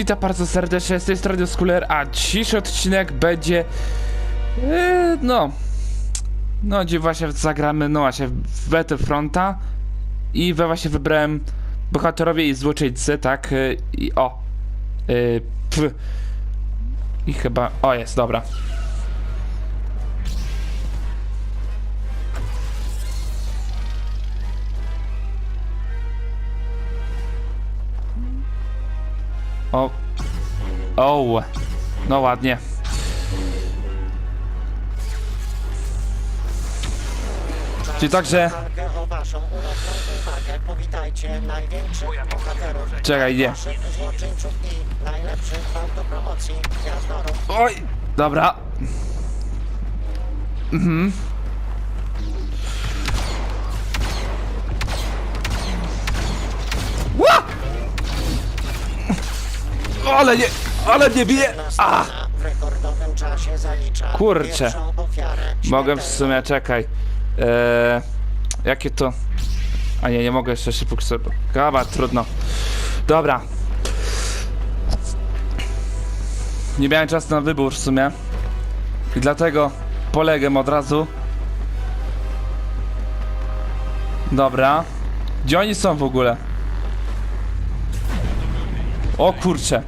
Witam bardzo serdecznie, z tej strony Skuler, a dzisiejszy odcinek będzie... Yy, no... No, gdzie właśnie zagramy, no właśnie, w Battlefronta i we właśnie wybrałem bohaterowie i złoczyńcy, tak? Yy, I o... Yy, pf. I chyba... O, jest, dobra. O. O. No ładnie. Czyli także. Czekaj, nie. Oj! Dobra. Mhm. Ale nie, ale nie bije! A! Kurczę. Mogę w sumie, czekaj. Eee, jakie to... A nie, nie mogę jeszcze szybko. Chyba, trudno. Dobra. Nie miałem czasu na wybór w sumie. I dlatego poległem od razu. Dobra. Gdzie oni są w ogóle? O kurcze.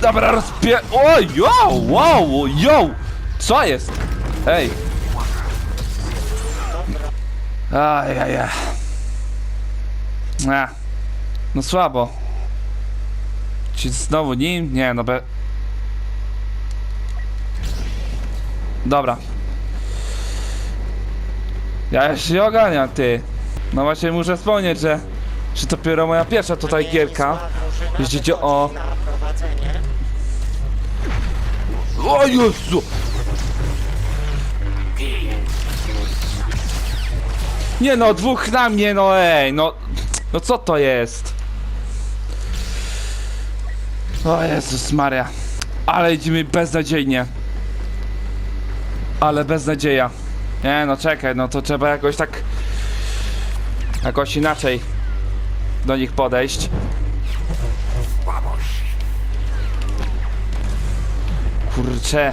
Dobra, rozpie... O, yo, wow, yo! Co jest? Ej. Aj, aj. No słabo. Czy znowu nim? Nie, no be... Dobra. Ja się oganiam, ty. No właśnie muszę wspomnieć, że... Że dopiero moja pierwsza tutaj gierka. Jeśli chodzi o-. O Jezu! Nie no, dwóch na mnie, no ej, no... No co to jest? O Jezus Maria. Ale idziemy beznadziejnie. Ale beznadzieja. Nie no, czekaj, no to trzeba jakoś tak... Jakoś inaczej do nich podejść. Kurczę.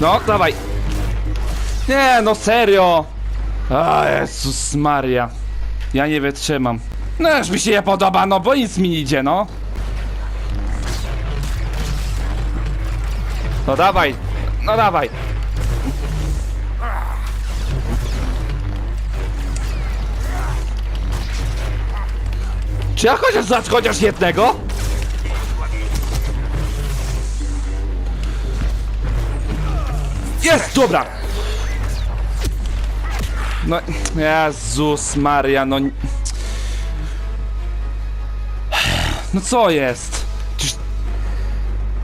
No, dawaj. Nie, no serio. A, Jezus Maria. Ja nie wytrzymam. No już mi się nie podoba, no bo nic mi nie idzie, no. No dawaj, no dawaj. Czy ja chociaż zacz chociaż jednego? Jest, dobra. No, Jezus Maria, no... No co jest?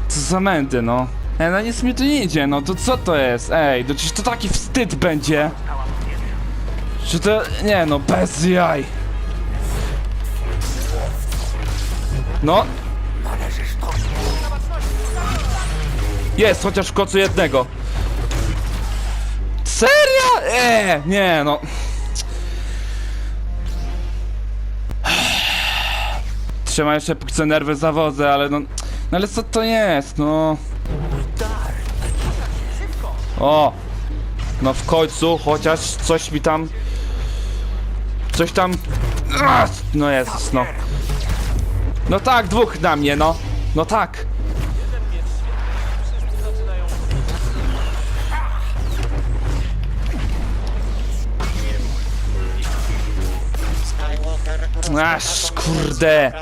Co za mędy, no. Ej, no nic mi tu nie idzie, no to co to jest? Ej, to czyż to taki wstyd będzie? Czy to... Nie no, bez jaj. No. Jest, chociaż w końcu jednego. Serio? Eee, nie no. Trzeba jeszcze póki co nerwy zawodzę, ale no... No ale co to jest, no? O! No w końcu, chociaż coś mi tam... Coś tam... No jest, no. No tak, dwóch na mnie, no. No tak. Aż, kurde.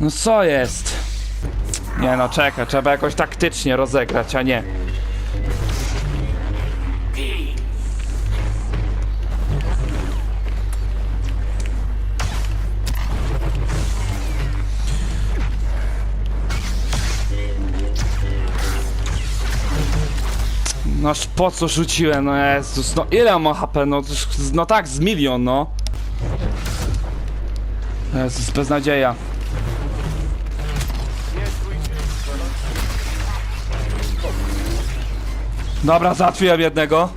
No co jest? Nie no, czekaj, trzeba jakoś taktycznie rozegrać, a nie. No aż po co rzuciłem, no Jezus, no ile ma HP, no, no tak, z milion, no. Jezus, beznadzieja. Dobra, załatwiłem jednego.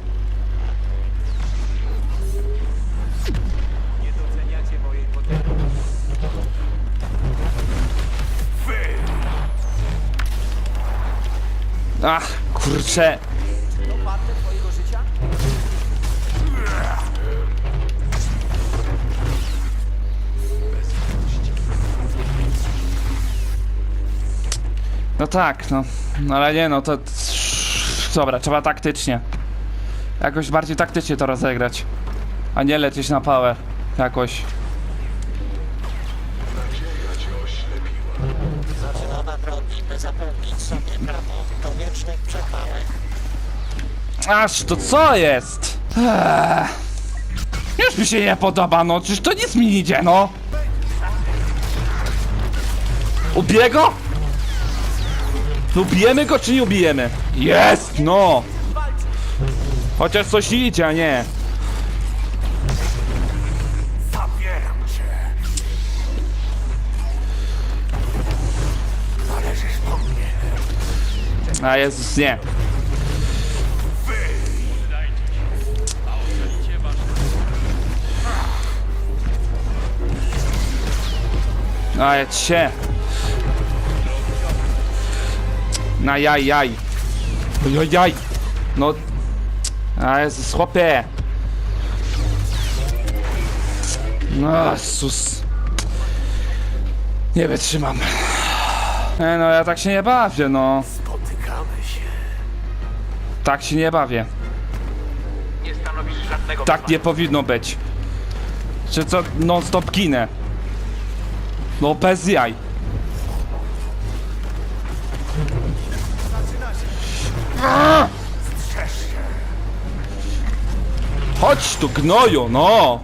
Ach, kurczę. No tak, no. No ale nie no, to... Dobra, trzeba taktycznie. Jakoś bardziej taktycznie to rozegrać. A nie lecieć na pałę. Jakoś. Aż to co jest? Eee. Już mi się nie podoba, no czyż to nic mi nie idzie, no? Ubiję go? No ubijemy go czy nie ubijemy? Jest, no! Chociaż coś idzie, a nie. Zabieram cię. Należysz do mnie. A Jezus, nie. A jedź się. Na jaj, jaj. Jaj, jaj. No. A Jezus, chłopie. No, Jezus. Nie wytrzymam. E, no ja tak się nie bawię, no. Spotykamy się. Tak się nie bawię. Nie stanowisz żadnego Tak nie powinno być. Czy co non stop ginę? No bez jaj. Chodź tu gnoju, no!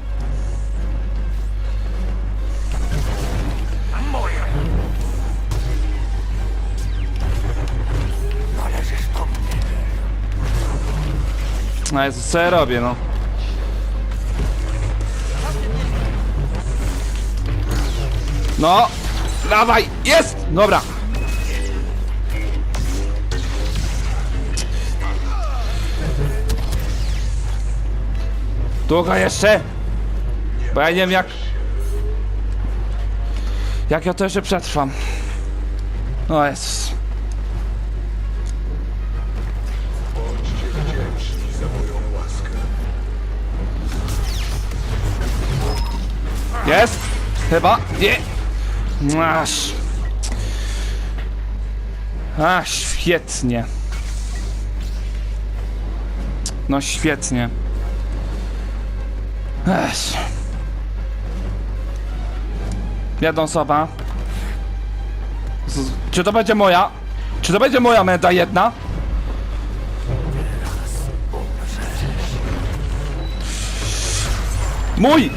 A Jezu, co ja robię, no? No! Dawaj! Jest! Dobra! Długo jeszcze? Bo ja nie wiem jak... Jak ja to jeszcze przetrwam. O Jezus. Jest? Chyba? Nie. Aż. A, świetnie. No świetnie. Ech. Jedna osoba. Z, czy to będzie moja? Czy to będzie moja meda jedna? Mój!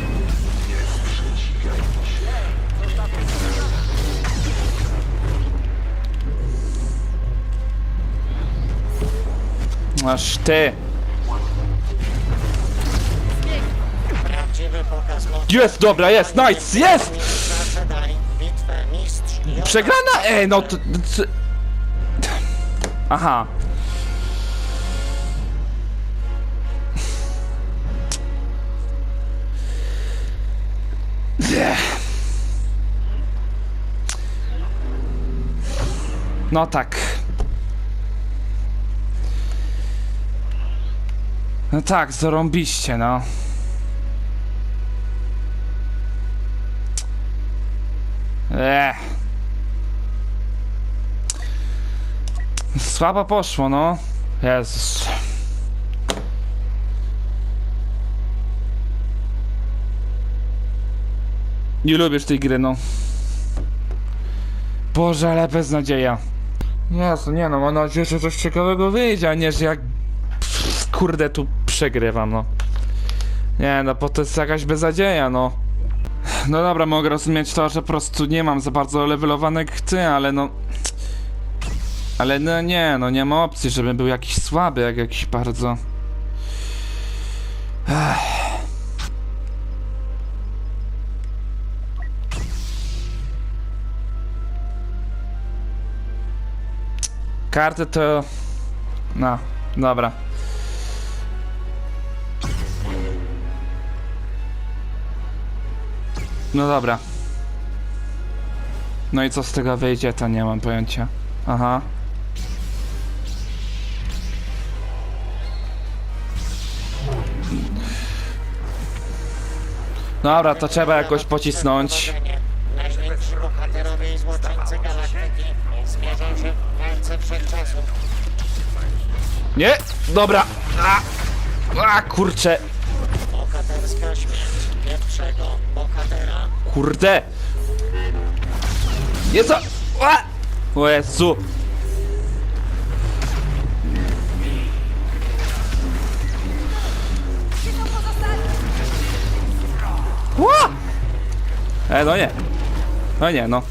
Aż ty. Jest, dobra, jest, nice, jest! Przegrana? Ej, no to... Aha. No tak. No tak, zarąbiście, no. Ech. Słabo poszło, no. Jezus. Nie lubisz tej gry, no. Boże, ale beznadzieja. Jezu, nie no, mam nadzieję, że coś ciekawego wyjdzie, a nie, że jak... Kurde, tu przegrywam, no. Nie no, bo to jest jakaś beznadzieja, no. No dobra, mogę rozumieć to, że po prostu nie mam za bardzo levelowanych ty, ale no... Ale no nie, no nie ma opcji, żebym był jakiś słaby, jak jakiś bardzo... Ech. Karty to... No, dobra. No dobra. No i co z tego wyjdzie, to nie mam pojęcia. Aha. Dobra, to trzeba jakoś pocisnąć. Bohaterowie i złoczyńcy galaktyki zmierzą się w walce. Nie! Dobra! A, a kurczę! Bohaterska śmierć pierwszego bohatera. Kurde! Nie co? A! O Jezu! Ła! E, no nie. No nie, no.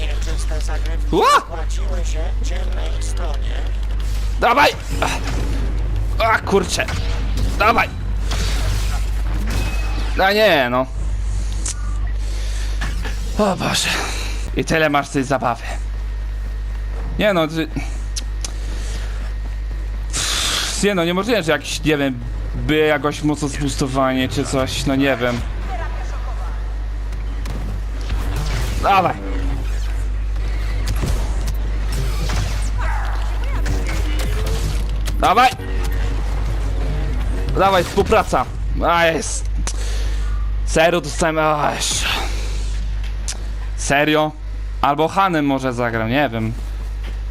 Nieczyste zagrywki Ła! płaciły się ciemnej stronie. Dawaj! A kurczę! Dawaj! A nie, no. O Boże. I tyle masz tej zabawy. Nie no, ty... Nie no, niemożliwe, że jakiś, nie wiem, by jakoś mocno spustowanie czy coś, no nie wiem. Dawaj! Dawaj! Dawaj, współpraca! A jest! Serio dostałem... A, jeszcze. Serio? Albo Hanem może zagrał, nie wiem.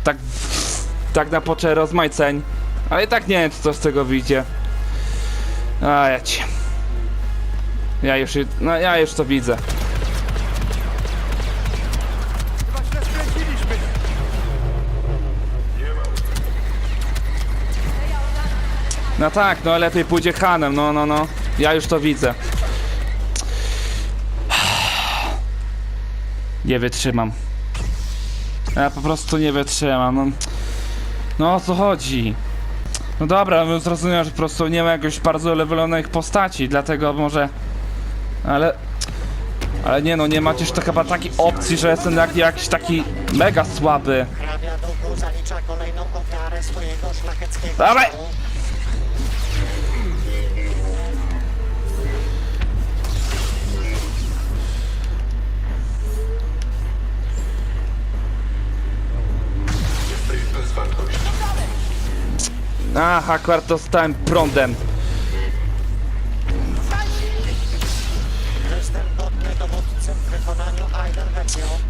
Tak... Tak na poczę rozmaiceń. Ale i tak nie wiem, co z tego wyjdzie. A, ja cię. Ja już... No, ja już to widzę. No tak, no lepiej pójdzie Hanem, no, no, no. Ja już to widzę. Nie wytrzymam. Ja po prostu nie wytrzymam, no. No o co chodzi? No dobra, bym zrozumiał, że po prostu nie ma jakoś bardzo levelonych postaci, dlatego może... Ale... Ale nie no, nie macie już tak chyba takiej opcji, że jestem jak, jakiś taki mega słaby. Hrabia Dugu zalicza kolejną ofiarę swojego szlacheckiego Dawaj! Ach, akurat dostałem prądem.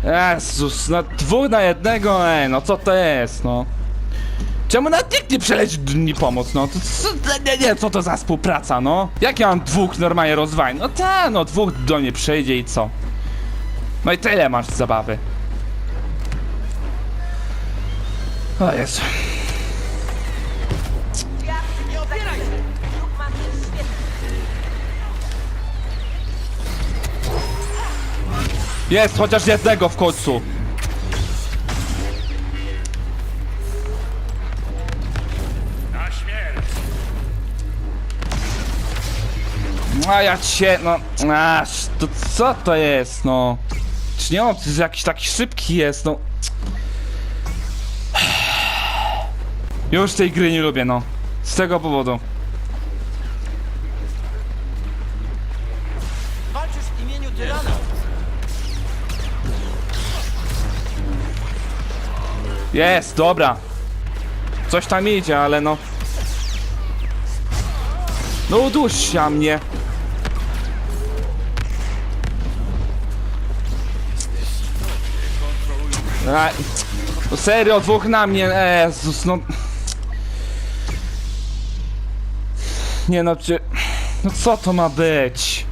Jezus, no dwóch na jednego, ej, no co to jest, no? Czemu nawet nikt nie przeleci mi pomóc, no? To, co, nie, nie, co to za współpraca, no? Jak ja mam dwóch normalnie rozwań? No ta, no dwóch do mnie przyjdzie i co? No i tyle masz zabawy. O Jezu. Jest, chociaż jednego w końcu. Na śmierć! A ja cię, no, aż, to co to jest, no? Czy nie on jakiś taki szybki jest, no? Już tej gry nie lubię, no. Z tego powodu. Jest, dobra. Coś tam idzie, ale no. No uduś się mnie. No serio, dwóch na mnie, Jezus, no. Nie no, czy... No co to ma być?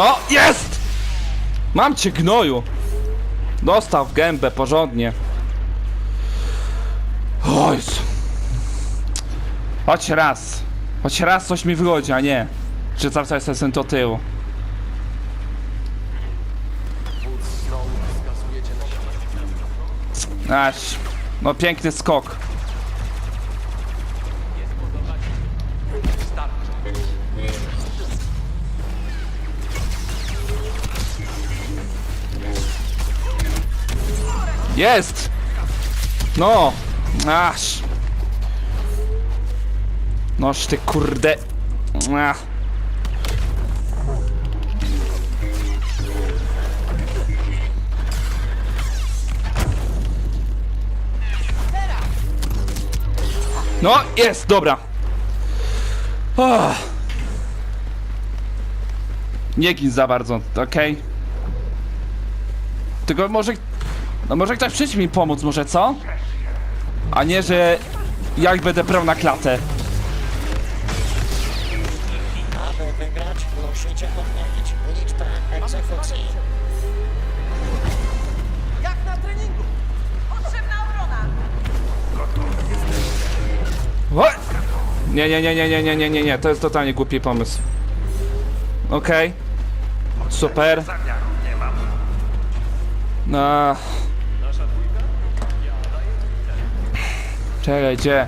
No, jest! Mam cię gnoju! Dostał w gębę porządnie. Ojcu. Chodź raz. Choć raz coś mi wychodzi, a nie. Że cały jestem do tyłu. Aś. No piękny skok. Jest! No! Aż! Noż ty kurde! Ach. No, jest, dobra. Oh. Nie gin za bardzo, okej? Tylko może... No może ktoś przyjdzie mi pomóc, może co? A nie, że jak będę prał na klatę. Aby wygrać, musicie podnieść liczbę egzekucji. Jak na treningu. Potrzebna obrona! O! Nie, nie, nie, nie, nie, nie, nie, nie, nie, to jest totalnie głupi pomysł. Okej. Super. Zamiaru nie mam. No. Czekaj, gdzie?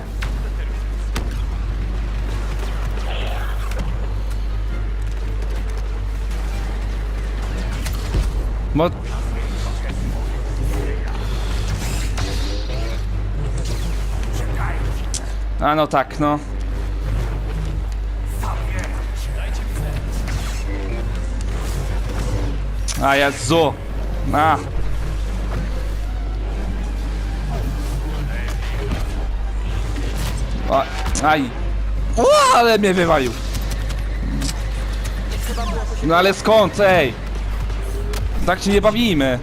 A no tak, no. A Jezu! A! A, aj! O, ale mnie wywalił! No ale skąd, ej? Tak się nie bawimy!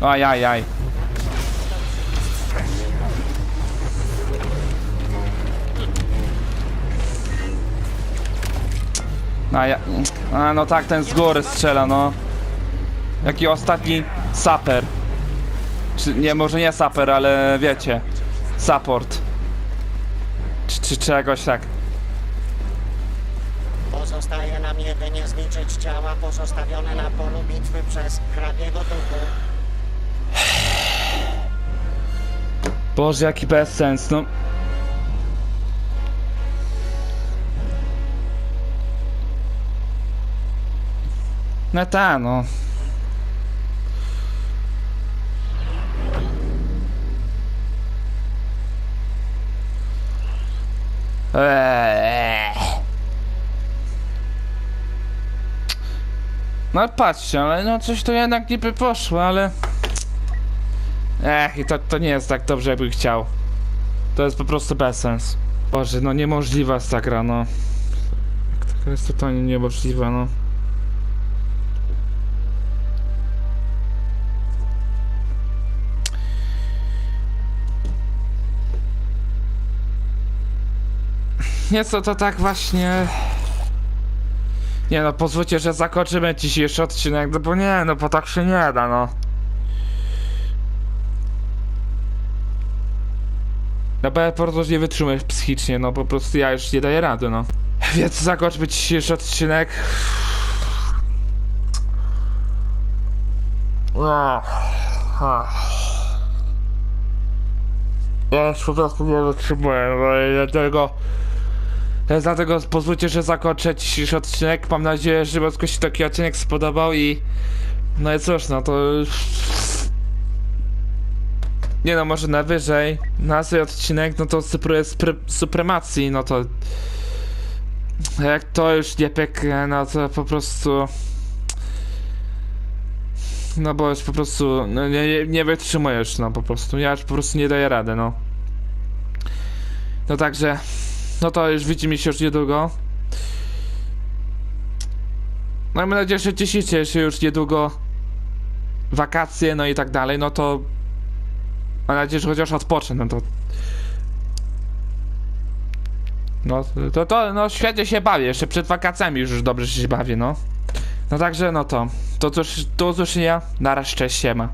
Aj, aj, aj. A, ja, a no tak, ten z góry strzela, no. Jaki ostatni saper. Czy, nie, może nie saper, ale wiecie. Support. Czy, czy czegoś tak. Pozostaje nam jedynie zliczyć ciała pozostawione na polu bitwy przez hrabiego duchu. Boże, jaki bezsens, no. No ta, no. Eee. No patrzcie, ale no coś to jednak niby poszło, ale... Ech, i to, to nie jest tak dobrze, jakbym chciał. To jest po prostu bezsens. Boże, no niemożliwa jest ta gra, no. To jest totalnie niemożliwe, no. Nieco to tak właśnie... Nie no, pozwólcie, że zakończymy dzisiejszy odcinek, no bo nie, no bo tak się nie da, no. No bo ja po prostu nie wytrzymuję psychicznie, no po prostu ja już nie daję rady, no. Więc zakończmy dzisiejszy odcinek. Ja już po prostu nie wytrzymuję, no i dlatego... Dlatego pozwólcie, że zakończę dzisiejszy odcinek. Mam nadzieję, że Bosko się taki odcinek spodobał i... No i cóż, no to... Nie no, może najwyżej nazwy odcinek, no to spróbuję spre- supremacji, no to... Jak to już nie no to po prostu... No bo już po prostu, no nie, nie, nie wytrzymuję już, no po prostu, ja już po prostu nie daję rady, no. No także, no to już widzimy się już niedługo. No i mam nadzieję, że cieszycie się już niedługo wakacje, no i tak dalej, no to mam nadzieję, że chociaż odpocznę, no to no to, to no świetnie się bawię, jeszcze przed wakacjami już dobrze się bawię, no. No także no to, to cóż, do usłyszenia, na raz, cześć, siema.